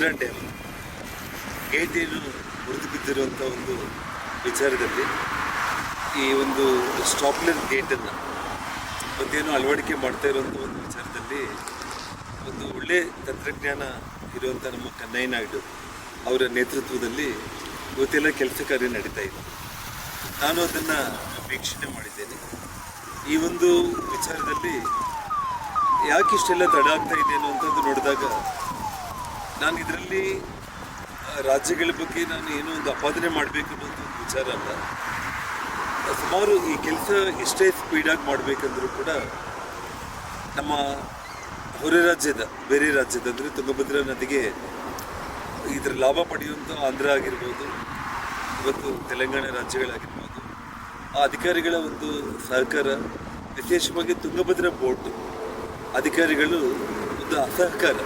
ಮುರಿದು ಬಿದ್ದಿರುವಂಥ ಒಂದು ವಿಚಾರದಲ್ಲಿ ಈ ಒಂದು ಸ್ಟಾಪ್ಲರ್ ಗೇಟನ್ನು ಮತ್ತೇನು ಅಳವಡಿಕೆ ಮಾಡ್ತಾ ಇರುವಂಥ ಒಂದು ವಿಚಾರದಲ್ಲಿ ಒಂದು ಒಳ್ಳೆ ತಂತ್ರಜ್ಞಾನ ಇರುವಂಥ ನಮ್ಮ ಕನ್ನಯ್ಯ ನಾಯ್ಡು ಅವರ ನೇತೃತ್ವದಲ್ಲಿ ಇವತ್ತೆಲ್ಲ ಕೆಲಸ ಕಾರ್ಯ ನಡೀತಾ ಇದೆ. ನಾನು ಅದನ್ನು ವೀಕ್ಷಣೆ ಮಾಡಿದ್ದೇನೆ. ಈ ಒಂದು ವಿಚಾರದಲ್ಲಿ ಯಾಕೆ ಇಷ್ಟೆಲ್ಲ ತಡ ಆಗ್ತಾ ಇದೆ ಅನ್ನುವಂಥದ್ದು ನೋಡಿದಾಗ ನಾನು ಇದರಲ್ಲಿ ರಾಜ್ಯಗಳ ಬಗ್ಗೆ ನಾನು ಏನೋ ಒಂದು ಅಪಾದನೆ ಮಾಡಬೇಕನ್ನೋದು ವಿಚಾರ ಅಲ್ಲ. ಸುಮಾರು ಈ ಕೆಲಸ ಎಷ್ಟೇ ಸ್ಪೀಡಾಗಿ ಮಾಡಬೇಕಂದ್ರೂ ಕೂಡ ನಮ್ಮ ಹೊರ ರಾಜ್ಯದ, ಬೇರೆ ರಾಜ್ಯದ ಅಂದರೆ ತುಂಗಭದ್ರಾ ನದಿಗೆ ಇದರ ಲಾಭ ಪಡೆಯುವಂಥ ಆಂಧ್ರ ಆಗಿರ್ಬೋದು, ಇವತ್ತು ತೆಲಂಗಾಣ ರಾಜ್ಯಗಳಾಗಿರ್ಬೋದು, ಆ ಅಧಿಕಾರಿಗಳ ಒಂದು ಸಹಕಾರ, ವಿಶೇಷವಾಗಿ ತುಂಗಭದ್ರಾ ಬೋಟ್ ಅಧಿಕಾರಿಗಳು ಒಂದು ಅಸಹಕಾರ.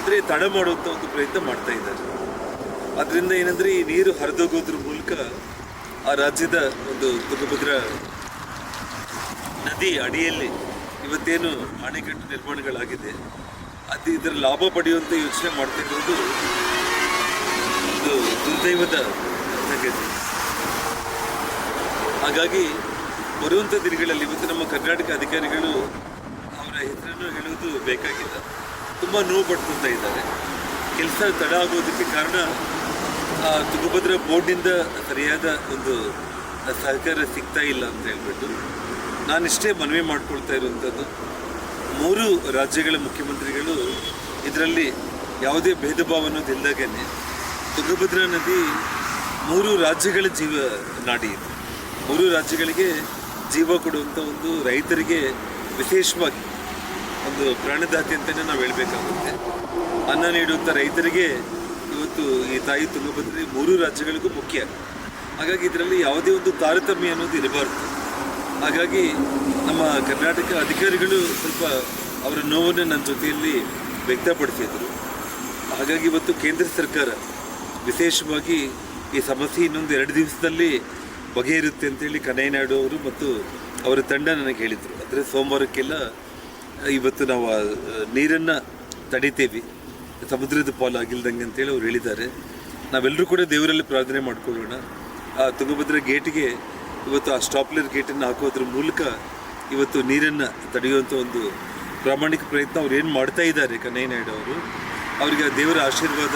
ಅಂದರೆ ತಡ ಮಾಡುವಂಥ ಒಂದು ಪ್ರಯತ್ನ ಮಾಡ್ತಾ ಇದ್ದಾರೆ. ಅದರಿಂದ ಏನಂದರೆ ಈ ನೀರು ಹರಿದೋಗೋದ್ರ ಮೂಲಕ ಆ ರಾಜ್ಯದ ಒಂದು ತುಂಗಭದ್ರಾ ನದಿ ಅಡಿಯಲ್ಲಿ ಇವತ್ತೇನು ಅಣೆಕಟ್ಟು ನಿರ್ಮಾಣಗಳಾಗಿದೆ, ಅದು ಇದರ ಲಾಭ ಪಡೆಯುವಂಥ ಯೋಚನೆ ಮಾಡ್ತಿರೋದು ಒಂದು ದುರ್ದೈವದ ಸಂಗತಿ ಹಾಗಾಗಿ ಬರುವಂಥ ದಿನಗಳಲ್ಲಿ ಇವತ್ತು ನಮ್ಮ ಕರ್ನಾಟಕ ಅಧಿಕಾರಿಗಳು ಅವರ ಹೆಸರನ್ನು ಹೇಳುವುದು ಬೇಕಾಗಿಲ್ಲ. ತುಂಬ ನೋವು ಪಡ್ಕೊಳ್ತಾ ಇದ್ದಾರೆ. ಕೆಲಸ ತಡ ಆಗೋದಕ್ಕೆ ಕಾರಣ ತುಂಗಭದ್ರಾ ಬೋರ್ಡ್ನಿಂದ ಸರಿಯಾದ ಒಂದು ಸಹಕಾರ ಸಿಗ್ತಾ ಇಲ್ಲ ಅಂತ ಹೇಳ್ಬಿಟ್ಟು ನಾನಿಷ್ಟೇ ಮನವಿ ಮಾಡ್ಕೊಳ್ತಾ ಇರುವಂಥದ್ದು ಮೂರು ರಾಜ್ಯಗಳ ಮುಖ್ಯಮಂತ್ರಿಗಳು ಇದರಲ್ಲಿ ಯಾವುದೇ ಭೇದ ಭಾವ ಅನ್ನೋದಿಲ್ಲದಾಗೇನೆ ತುಂಗಭದ್ರಾ ನದಿ ಮೂರು ರಾಜ್ಯಗಳ ಜೀವ ನಾಡಿ ಇದು. ಮೂರು ರಾಜ್ಯಗಳಿಗೆ ಜೀವ ಕೊಡುವಂಥ ಒಂದು ರೈತರಿಗೆ ವಿಶೇಷವಾಗಿ ಒಂದು ಪ್ರಾಣದಾತಿ ಅಂತಲೇ ನಾವು ಹೇಳಬೇಕಾಗುತ್ತೆ. ಅನ್ನ ನೀಡುವಂಥ ರೈತರಿಗೆ ಇವತ್ತು ಈ ತಾಯಿ ತುಂಗಭದ್ರಿ ಮೂರು ರಾಜ್ಯಗಳಿಗೂ ಮುಖ್ಯ. ಹಾಗಾಗಿ ಇದರಲ್ಲಿ ಯಾವುದೇ ಒಂದು ತಾರತಮ್ಯ ಅನ್ನೋದು ಇರಬಾರ್ದು. ಹಾಗಾಗಿ ನಮ್ಮ ಕರ್ನಾಟಕ ಅಧಿಕಾರಿಗಳು ಸ್ವಲ್ಪ ಅವರ ನೋವನ್ನು ನನ್ನ ಜೊತೆಯಲ್ಲಿ ವ್ಯಕ್ತಪಡಿಸಿದರು. ಹಾಗಾಗಿ ಇವತ್ತು ಕೇಂದ್ರ ಸರ್ಕಾರ ವಿಶೇಷವಾಗಿ ಈ ಸಮಸ್ಯೆ ಇನ್ನೊಂದು ಎರಡು ದಿವಸದಲ್ಲಿ ಬಗೆಯಿರುತ್ತೆ ಅಂತೇಳಿ ಕನ್ನಯ್ಯನಾಯ್ಡು ಅವರು ಮತ್ತು ಅವರ ತಂಡ ನನಗೆ ಹೇಳಿದರು. ಅಂದರೆ ಸೋಮವಾರಕ್ಕೆಲ್ಲ ಇವತ್ತು ನಾವು ನೀರನ್ನು ತಡಿತೇವೆ. ಸಮುದ್ರದ ಪಾಲು ಆಗಿಲ್ದಂಗೆ ಅಂತೇಳಿ ಅವ್ರು ಹೇಳಿದ್ದಾರೆ. ನಾವೆಲ್ಲರೂ ಕೂಡ ದೇವರಲ್ಲಿ ಪ್ರಾರ್ಥನೆ ಮಾಡ್ಕೊಳ್ಳೋಣ. ಆ, ತುಂಗಭದ್ರಾ ಗೇಟಿಗೆ ಇವತ್ತು ಆ ಸ್ಟಾಪ್ಲರ್ ಗೇಟನ್ನು ಹಾಕೋದ್ರ ಮೂಲಕ ಇವತ್ತು ನೀರನ್ನು ತಡೆಯುವಂಥ ಒಂದು ಪ್ರಾಮಾಣಿಕ ಪ್ರಯತ್ನ ಅವ್ರು ಏನು ಮಾಡ್ತಾ ಇದ್ದಾರೆ ಕನ್ನಯ್ಯ ನಾಯ್ಡು ಅವರು. ಅವರಿಗೆ ಆ ದೇವರ ಆಶೀರ್ವಾದ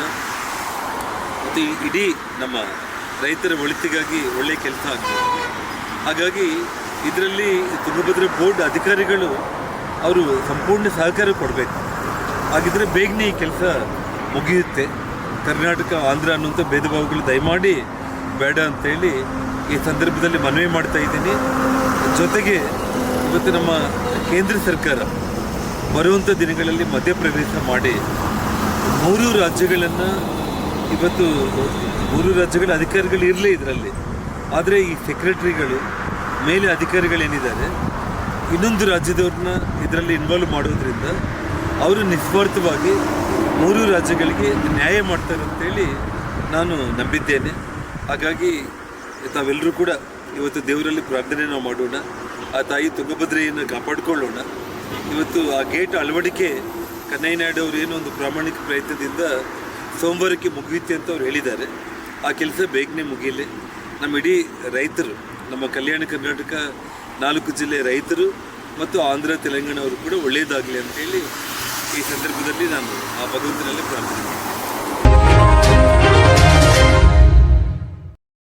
ಮತ್ತು ಇಡೀ ನಮ್ಮ ರೈತರ ಒಳಿತಿಗಾಗಿ ಒಳ್ಳೆಯ ಕೆಲಸ ಆಗ್ತದೆ ಹಾಗಾಗಿ ಇದರಲ್ಲಿ ತುಂಗಭದ್ರಾ ಬೋರ್ಡ್ ಅಧಿಕಾರಿಗಳು ಅವರು ಸಂಪೂರ್ಣ ಸಹಕಾರ ಕೊಡಬೇಕು. ಹಾಗಿದ್ರೆ ಬೇಗನೆ ಈ ಕೆಲಸ ಮುಗಿಯುತ್ತೆ. ಕರ್ನಾಟಕ, ಆಂಧ್ರ ಅನ್ನುವಂಥ ಭೇದ ಭಾವಗಳು ದಯಮಾಡಿ ಬೇಡ ಅಂತೇಳಿ ಈ ಸಂದರ್ಭದಲ್ಲಿ ಮನವಿ ಮಾಡ್ತಾ ಇದ್ದೀನಿ. ಜೊತೆಗೆ ಇವತ್ತು ನಮ್ಮ ಕೇಂದ್ರ ಸರ್ಕಾರ ಬರುವಂಥ ದಿನಗಳಲ್ಲಿ ಮಧ್ಯಪ್ರವೇಶ ಮಾಡಿ ಮೂರು ರಾಜ್ಯಗಳನ್ನು ಇವತ್ತು ಮೂರು ರಾಜ್ಯಗಳ ಅಧಿಕಾರಿಗಳು ಇರಲೇ ಇದರಲ್ಲಿ. ಆದರೆ ಈ ಸೆಕ್ರೆಟರಿಗಳು ಮೇಲೆ ಅಧಿಕಾರಿಗಳೇನಿದ್ದಾರೆ ಇನ್ನೊಂದು ರಾಜ್ಯದವ್ರನ್ನ ಇದರಲ್ಲಿ ಇನ್ವಾಲ್ವ್ ಮಾಡೋದ್ರಿಂದ ಅವರು ನಿಸ್ವಾರ್ಥವಾಗಿ ಮೂರು ರಾಜ್ಯಗಳಿಗೆ ನ್ಯಾಯ ಮಾಡ್ತಾರೆ ಅಂತೇಳಿ ನಾನು ನಂಬಿದ್ದೇನೆ. ಹಾಗಾಗಿ ತಾವೆಲ್ಲರೂ ಕೂಡ ಇವತ್ತು ದೇವರಲ್ಲಿ ಪ್ರಾರ್ಥನೆ ಮಾಡೋಣ. ಆ ತಾಯಿ ತುಂಗಭದ್ರೆಯನ್ನು ಕಾಪಾಡಿಕೊಳ್ಳೋಣ. ಇವತ್ತು ಆ ಗೇಟ್ ಅಳವಡಿಕೆ ಕನ್ನಯ್ಯನಾಯ್ಡು ಅವರು ಏನೋ ಒಂದು ಪ್ರಾಮಾಣಿಕ ಪ್ರಯತ್ನದಿಂದ ಸೋಮವಾರಕ್ಕೆ ಮುಗಿಯುತ್ತೆ ಅಂತ ಅವ್ರು ಹೇಳಿದ್ದಾರೆ. ಆ ಕೆಲಸ ಬೇಗನೆ ಮುಗಿಯಲಿ. ನಮ್ಮ ಇಡೀ ರೈತರು, ನಮ್ಮ ಕಲ್ಯಾಣ ಕರ್ನಾಟಕ ನಾಲ್ಕು ಜಿಲ್ಲೆ ರೈತರು ಮತ್ತು ಆಂಧ್ರ, ತೆಲಂಗಾಣವರು ಕೂಡ ಒಳ್ಳೆಯದಾಗಲಿ ಅಂತೇಳಿ ಈ ಸಂದರ್ಭದಲ್ಲಿ ನಾನು ಆ ಭಗವಂತನಲ್ಲಿ ಪ್ರಾರ್ಥನೆ ಮಾಡ್ತೀನಿ.